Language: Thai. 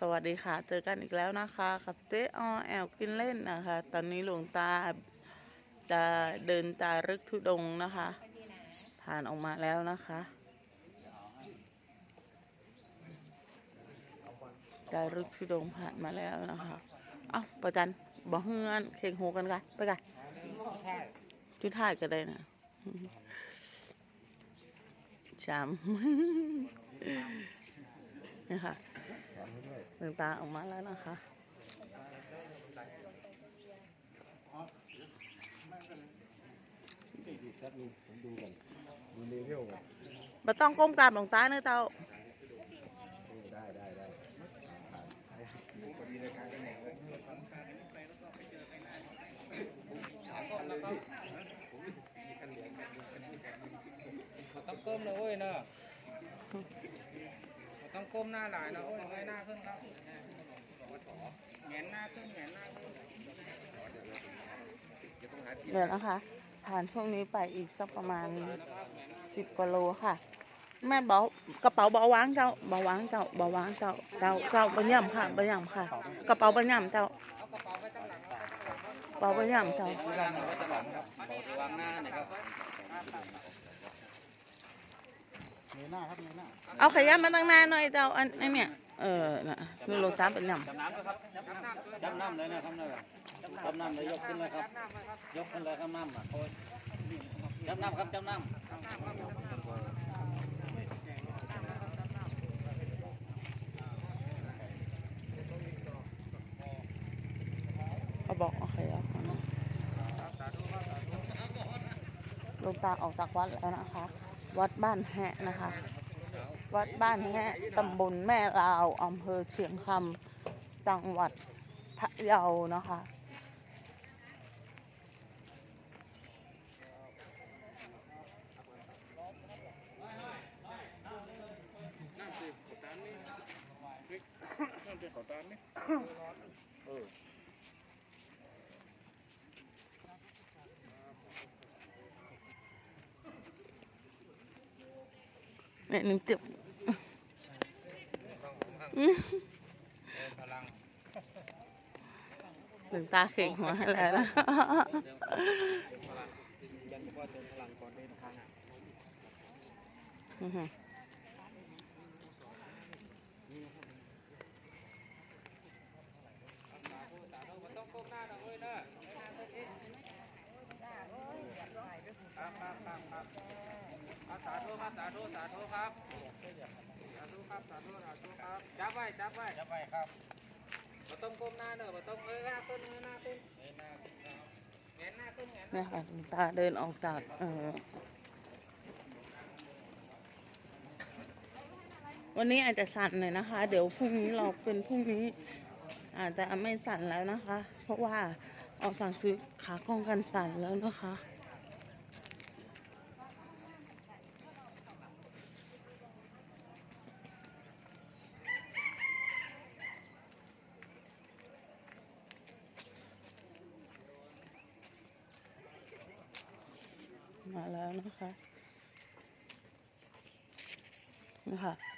สวัสดีค่ะ เจอกันอีกแล้วนะคะกับเจ๊ออแอลกินเล่นนะคะ ตอนนี้หลวงตาจะเดินตารึกทุดงนะคะ ผ่านออกมาแล้วนะคะตารึกทุดงผ่านมาแล้วนะคะเอ้าประจันบอกเฮือนเข่งโหกันกันไปกันจุดท้ายก็ได้นะจำนี่ค่ะ หลวงตาออกมาแล้วนะคะมดูก่อนดูเลเวลก่อนบ่ต้องก้มกราบหลวงตาเนื้อเต้าได้ได้ได้ผ่าต้องก้มนะโอ้ยนะ ต้องก้มหน้าหลายนะโอ้ยเงยหน้าขึ้นครับแหงนหน้าขึ้นแหงนหน้าขึ้นเดี๋ยวนะคะ ผ่านช่วงนี้ไปอีกสักประมาณสิบกว่าโลค่ะ แม่บอกกระเป๋าเบาวางเจ้าเบาวางเจ้าเบาวางเจ้าเจ้าเจ้าบะย่ำค่ะบะย่ำค่ะ กระเป๋าบะย่ำเจ้ากระเป๋าไว้ตั้งหลังเอาตั้งหลังกระเป๋าบะย่ำเจ้า เนี่ยครับเงยหน้าครับเงยหน้าเอาขยับมาตั้งหน้าหน่อยเจ้าอันไอเนี่ยเออน่ะคือหลวงตาเป็นย่ำจำน้ำด้วยครับจำน้ำด้วยจำน้ำเลยนะครับเลยจำน้ำเลยยกขึ้นเลยครับ ยกขึ้นเลยครับน้ำอะโอ้ยจำน้ำครับจำน้ำเขาบอกเอาขยับมาหน่อยหลวงตาออกจากวัดแล้วนะคะ วัดบ้านแฮะนะคะ วัดบ้านแฮะตำบลแม่ลาวอำเภอเชียงคำจังหวัดพะเยานะคะเนี่ยหนึ่งติบอื้อพลังหนึ่งตาเข่งหัวให้แล้วนะพลังยันว่าเติมพลังก่อน เดินทางอะอื้อหือต้องก้มหน้าหน่อยโอ้ยเนอะครับครับครับครับสาธุครับสาธุสาธุครับสาธุครับสาธุสาธุครับจับไว้จับไว้จับไว้ครับมาต้องก้มหน้าเนอะมาต้องเงยหน้าขึ้นเงยหน้าขึ้นเงยหน้าขึ้นครับเงยหน้าขึ้นเงยหน้าเนี่ยค่ะหลวงตาเดินออกจากเออวันนี้อาจจะสั่นหน่อยนะคะ เดี๋ยวพรุ่งนี้เราเป็นพรุ่งนี้ อาจจะไม่สั่นแล้วนะคะ เพราะว่า ออกสั่งซื้อขากล้องกันสั่นแล้วนะคะ มาแล้วนะคะนะคะ